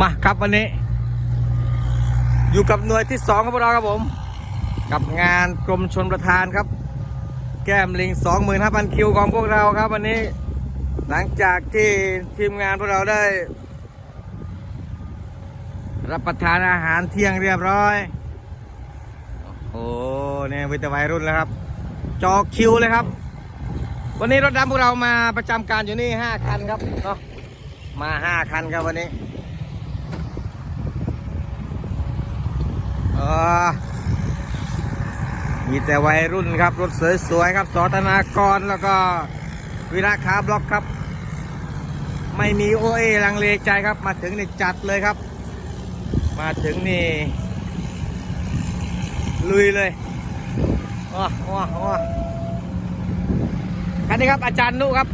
มาครับวันนี้ อยู่กับหน่วยที่สองของพวกเราครับผม กับงานกรมชนประทานครับ แก้มลิง 25,000 คิวของพวกเราครับ วันนี้ หลังจากที่ทีมงานพวกเราได้ รับประทานอาหารเที่ยงเรียบร้อย โอ้โหเนี่ยวิทยวัยรุ่นแล้วครับ จอคิวเลยครับ วันนี้รถดำพวกเรามาประจำการอยู่นี่ 5 คันครับเนาะมา 5 คันครับวันนี้เออ มีแต่วัยรุ่นครับ รถสวยๆครับสอธนากรแล้วก็วิราคาบล็อกครับ ไม่มีโอเอลังเลใจครับ มาถึงนี่จัดเลยครับ มาถึงนี่ ลุยเลยว้าว้าว้าคันนี้ครับอาจารย์นุครับ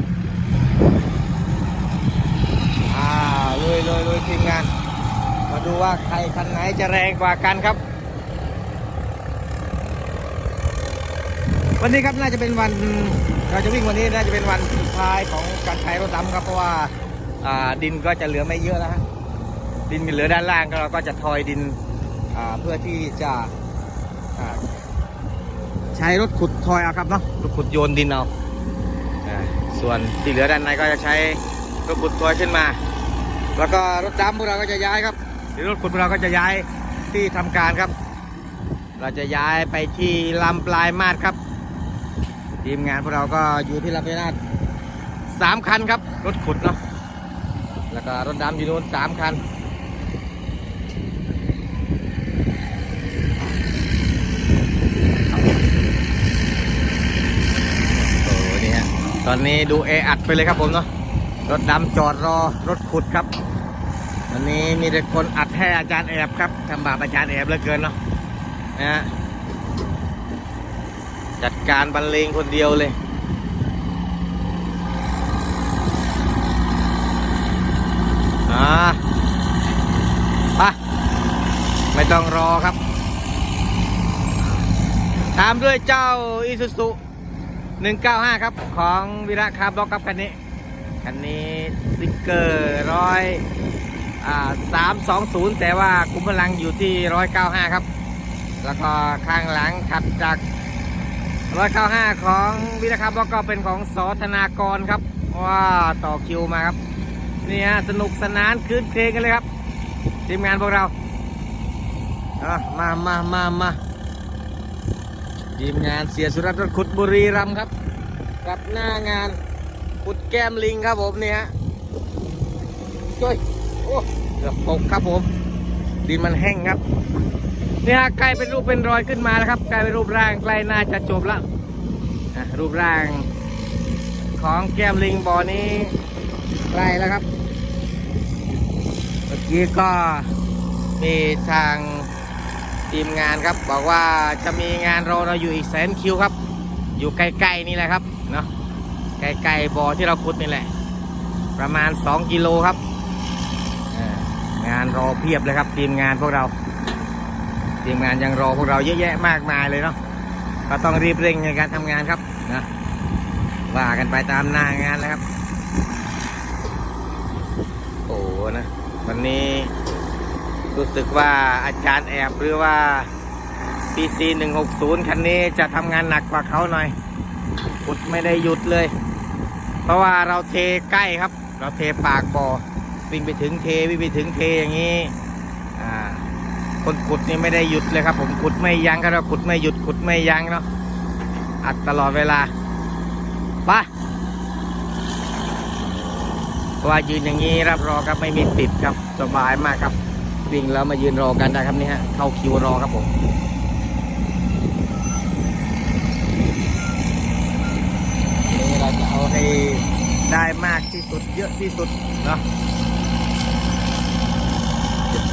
อ่าลุยลุยลุยทีมงาน มาดูว่าใครคันไหนจะแรงกว่ากันครับ วันนี้ครับน่าจะเป็นวันเราจะวิ่งวันนี้น่าจะเป็นวันสุดท้ายของการใช้รถดำครับเพราะว่าอ่าดินก็จะเหลือไม่เยอะแล้วฮะดินมีเหลือด้านล่างก็เราก็จะทอยดินอ่าเพื่อที่จะใช้รถขุดทอยเอาครับเนาะรถขุดโยนดินเอาส่วนที่เหลือด้านในก็จะใช้รถขุดทอยขึ้นมา แล้วก็รถดำพวกเราก็จะย้ายครับหรือรถขุดพวกเราก็จะย้ายที่ทำการครับ เราจะย้ายไปที่ลำปลายมาดครับ ทีมงานพวกเราก็อยู่ที่ลำปลายมาดสามคันครับ รถขุดเนาะแล้วก็รถดำอยู่นู้นสามคันโอ้นี่ฮะตอนนี้ดูเออัดไปเลยครับผมเนาะรถดำจอดรอรถขุดครับวันนี้มีแต่คนอัดให้อาจารย์แอบครับทำบาปอาจารย์แอบเหลือเกินเนาะนะฮะ จัดการบรรเลงคนเดียวเลยอ่าไปไม่ต้องรอครับ ตามด้วยเจ้าอีซูซุ195 ครับ ของวิระคาร์บล็อกครับคันนี้ คันนี้สติ๊กเกอร์ร้อยอ่าสามสองศูนย์แต่ว่าคุมพลังอยู่ที่ร้อยเก้าห้าครับ แล้วก็ข้างหลังขัดจาก ร้อยเก้าห้าของวิรคาร์บล็อกก็เป็นของสธนากรครับว้าต่อคิวมาครับนี่ฮะสนุกสนานคืนเพลงกันเลยครับ ทีมงานพวกเราอะมามามามาทีมงานเสียสุรัตน์ขุดบุรีรัมครับ กับหน้างานขุดแก้มลิงครับผมเนี่ยฮะช่วยโอ้เกือบตกครับผมดินมันแห้งครับ นี่ฮะใกล้เป็นรูปเป็นรอยขึ้นมาแล้วครับใกล้เป็นรูปร่างใกล้น่าจะจบแล้วรูปร่างของแก้มลิงบ่อนี้ใกล้แล้วครับเมื่อกี้ก็มีทางทีมงานครับ บอกว่าจะมีงานรอเราอยู่อีกแสนคิวครับ อยู่ใกล้ๆนี่แหละครับเนาะใกล้ๆบ่อที่เราขุดนี่แหละ ประมาณ 2 กิโลครับ งานรอเพียบเลยครับ ทีมงานพวกเรา ทีมงานยังรอพวกเราเยอะแยะมากมายเลยเนาะก็ต้องรีบเร่งในการทำงานครับนะว่ากันไปตามหน้างานแล้วครับ โอ้นะวันนี้รู้สึกว่าอาจารย์แอบหรือว่า PC 160 คันนี้จะทำงานหนักกว่าเขาหน่อยขุดไม่ได้หยุดเลย เพราะว่าเราเทใกล้ครับ เราเทปากบ่อวิ่งไปถึงเทวิ่งไปถึงเทอย่างนี้ คนขุดนี่ไม่ได้หยุดเลยครับ ผมขุดไม่ยั้งครับเราขุดไม่หยุดขุดไม่ยั้งเนาะอัดตลอดเวลาไปะว่ายืนอย่างนี้รับรอครับไม่มีติดครับสบายมากครับวิ่งแล้วมายืนรอกันได้ครับนี่ฮะเข้าคิวรอครับผมนี่เราจะเอาให้ได้มากที่สุดเยอะที่สุดเนาะ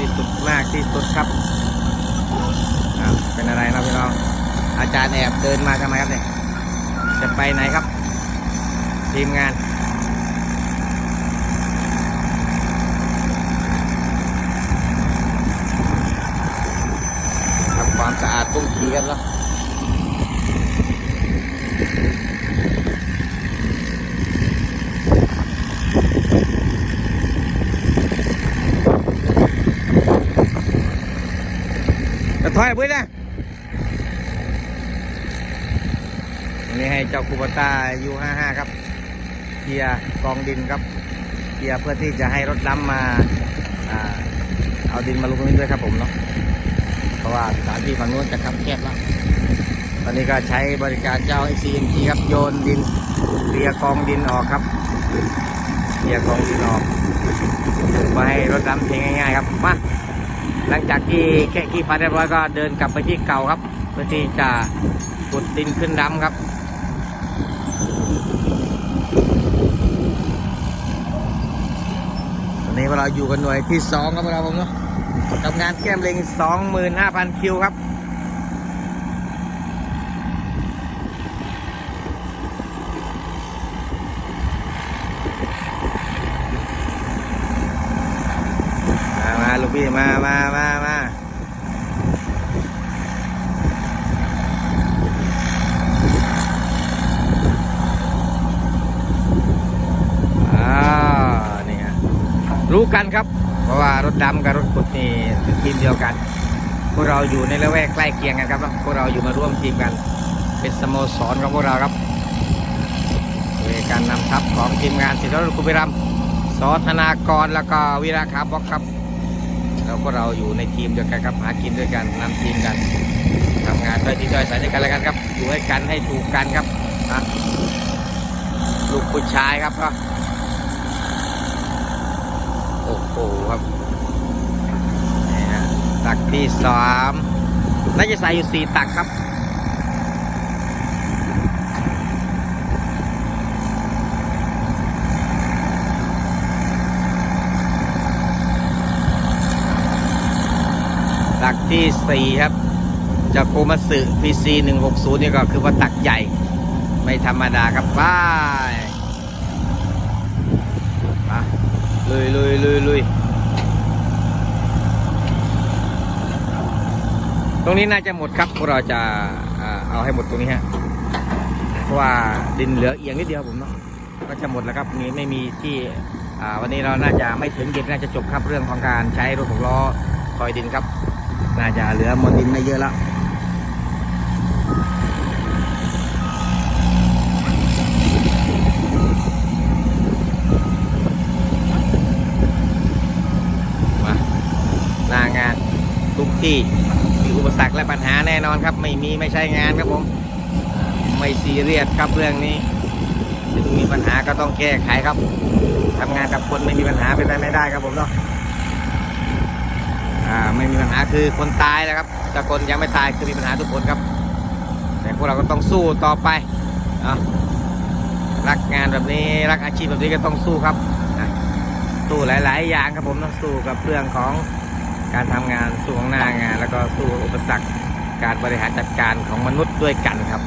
ที่สุดมากที่สุดครับเป็นอะไรครับพี่น้อง อาจารย์แอบเดินมาทำไมครับเนี่ย จะไปไหนครับ ทีมงานทำความสะอาดตุ้งทีกันเนา ถอยไปนะอันนี้ให้เจ้าคูปต้ายูห้าห้าครับเกียร์กองดินครับเกียร์เพื่อที่จะให้รถดำมาอ่าเอาดินมาลงตรงนี้ด้วยครับผมเนาะเพราะว่าสถานที่ฝั่งนู้นจะคับแคบแล้วตอนนี้ก็ใช้บริการเจ้า CMG ครับโยนดินเลียกองดินออกครับเลียกองดินออกมาให้รถดำเทง่ายๆครับมา หลังจากที่แค่ขี้ฟ้าเรียบร้อยก็เดินกลับไปที่เก่าครับ เพื่อที่จะกดดินขึ้นดำครับตอนนี้เราอยู่กันหน่วยที่สองครับเราผมเนาะทำงานแก้มเล็งสองหมื่นห้าพันคิวครับ มา มามามามามาอ่านี่ฮะรู้กันครับ เพราะว่ารถดำกับรถขุดนี่ทีมเดียวกัน พวกเราอยู่ในละแวกใกล้เคียงกันครับพวกเราอยู่มาร่วมทีมกัน เป็นสโมสรของพวกเราครับโดยการนำทัพของทีมงานสิทธิ์รถคุบิรัมสอธนากรแล้วก็วิราคาบ็อกครับ แล้วก็เราอยู่ในทีมเดียวกันครับหากินด้วยกันนำทีมกันทำงานด้วยที่ด้วยสายด้วยกันแล้วกันครับอยู่ให้กันให้ถูกกันครับนะลูกผู้ชายครับก็โอ้โหครับนี่ฮะตักที่สามน่าจะใส่อยู่สี่ตักครับ ตักที่สี่ครับ จากโคมัสึ PC 160 นี่ก็คือว่าตักใหญ่ ไม่ธรรมดาครับไปมาลุยลุยลุยลุยตรงนี้น่าจะหมดครับพวกเราจะเอาให้หมดตรงนี้ฮะเพราะว่าดินเหลือเอียงนิดเดียวผมเนาะก็จะหมดแล้วครับนี้ไม่มีที่วันนี้เราน่าจะไม่ถึงเย็นน่าจะจบครับเรื่องของการใช้รถหกล้อคอยดินครับ น่าจะเหลือมดดินไม่เยอะแล้วมาหน้างานทุกที่มีอุปสรรคและปัญหาแน่นอนครับ ไม่มีไม่ใช่งานครับผม ไม่ซีเรียสครับเรื่องนี้ถึงมีปัญหาก็ต้องแก้ไขครับทำงานกับคนไม่มีปัญหาเป็นไปไม่ได้ครับผมเนาะ อ่าไม่มีปัญหาคือคนตายแล้วครับ แต่คนยังไม่ตายคือมีปัญหาทุกคนครับ แต่พวกเราก็ต้องสู้ต่อไปอะรักงานแบบนี้รักอาชีพแบบนี้ก็ต้องสู้ครับสู้หลาย ๆ อย่างครับผมต้องสู้กับเรื่องของการทำงานสู้ของหน้างาน แล้วก็สู้อุปสรรคการบริหารจัดการของมนุษย์ด้วยกันครับ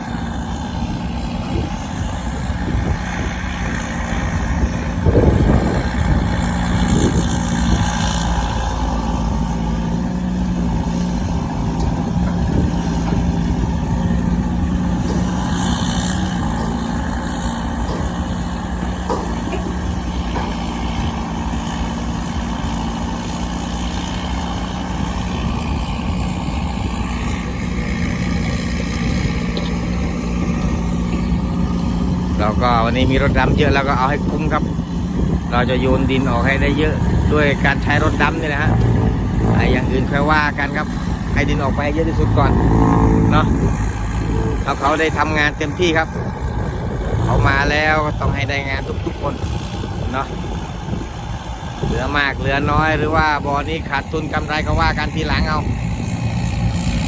ก็วันนี้มีรถดำเยอะแล้วก็เอาให้คุ้มครับ เราจะโยนดินออกให้ได้เยอะด้วยการใช้รถดำนี่แหละฮะไอ้อย่างอื่นค่อยว่ากันครับ ให้ดินออกไปให้เยอะที่สุดก่อนเนาะเขาเขาได้ทำงานเต็มที่ครับ เขามาแล้วก็ต้องให้ได้งานทุกๆคนเนาะเหลือมากเหลือน้อยหรือว่าบ่อนี้ขาดทุนกำไรก็ว่ากันทีหลังเอา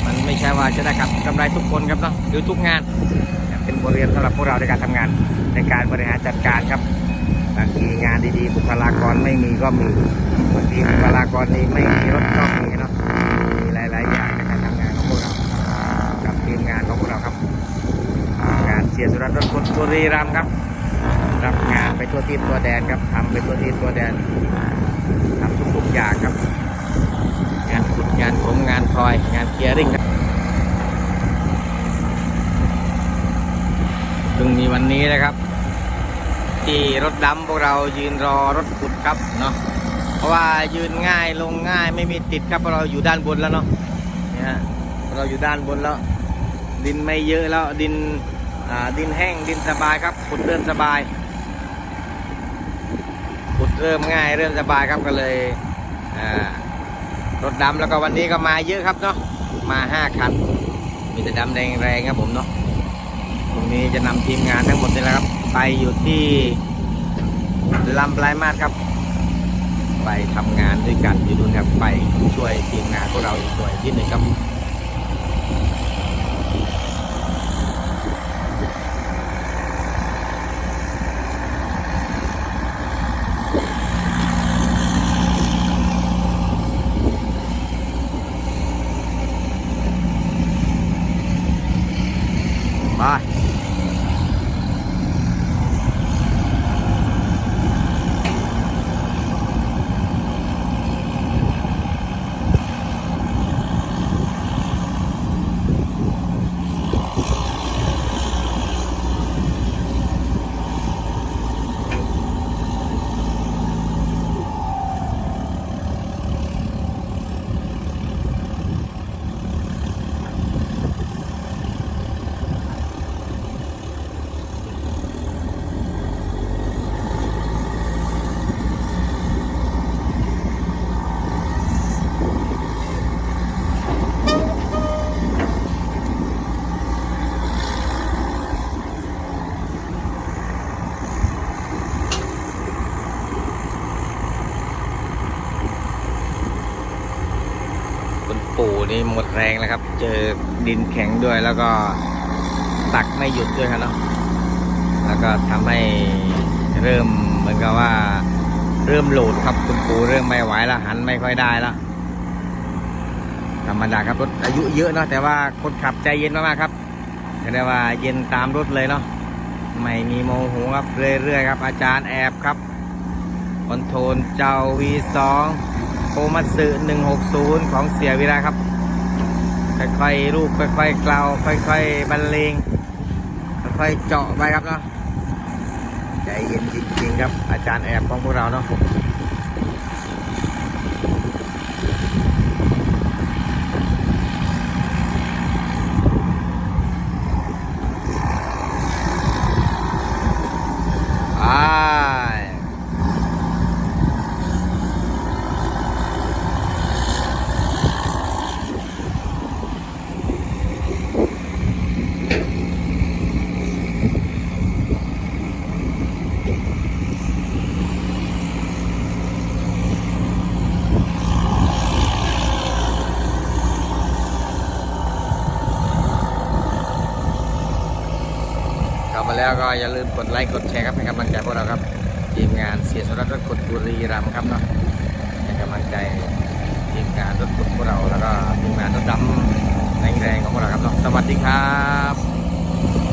มันไม่ใช่ว่าจะได้กับกำไรทุกคนครับเนาะหรือทุกงาน เป็นบทเรียนสำหรับพวกเราในการทำงาน ในการบริหารจัดการครับบางทีงานดีๆ บุคลากรไม่มีก็มีบางทีบุคลากรดีไม่มีรถก็มีเนาะมีหลาย ๆ อย่างในการทำงานของพวกเรากับทีมงานของพวกเราครับ การเสียสุรัตน์รถคนบุรีรัมย์ครับ รับงานไปทั่วทิศตัวแดนครับทำไปทั่วทิศตัวแดนทำทุกๆอย่างครับ งานขุดงานผมงานพลอยงานเคียร์ริ่งครับ ซึ่ งมีวันนี้นะครับ ที่รถดำพวกเรายืนรอรถขุดครับเนาะเพราะว่ายืนง่ายลงง่ายไม่มีติดครับเพราะเราอยู่ด้านบนแล้วเนาะเนี่ยเราอยู่ด้านบนแล้ว ดินไม่เยอะแล้วดินดินแห้งดินสบายครับขุดเริ่มสบายขุดเริ่มง่ายเริ่มสบายครับก็เลยรถดำแล้วก็วันนี้ก็มาเยอะครับเนาะมาห้าคันมีแต่ดำแรงแรงๆครับผมเนาะ ตรงนี้จะนำทีมงานทั้งหมดนี่แหละครับ ไปอยู่ที่ลำปลายมาดครับ ไปทำงานด้วยกันอยู่ดูนครับไปช่วยทีมงานพวกเราอีกหน่วยที่หนึ่งครับไป ปู่นี่หมดแรงแล้วครับ เจอดินแข็งด้วยแล้วก็ตักไม่หยุดด้วยครับเนาะแล้วก็ทำให้เริ่มเหมือนกับว่า เริ่มโหลดครับคุณปู่เริ่มไม่ไหวแล้วหันไม่ค่อยได้แล้วธรรมดาครับรถอายุเยอะเนาะแต่ว่าคนขับใจเย็นมากๆครับเรียกได้ว่าเย็นตามรถเลยเนาะไม่มีโมโหครับเรื่อยๆครับ อาจารย์แอบครับคอนโทรลเจ้า V2 โคมัตสึ160 ของเสียวิระครับ ค่อยๆรูปค่อยๆกล่าวค่อยๆบรรเลงค่อยๆเจาะไปครับเนาะใจเย็นจริงๆครับอาจารย์แอบของพวกเราเนาะ แล้วก็อย่าลืมกดไลค์กดแชร์ครับให้กำลังใจพวกเราครับทีมงานเสียสรัตรถกดบุรีรัมครับเนาะให้กำลังใจทีมงานรถกดพวกเราแล้วก็ทีมงานรถดำแรงๆของพวกเราครับเนาะสวัสดีครับ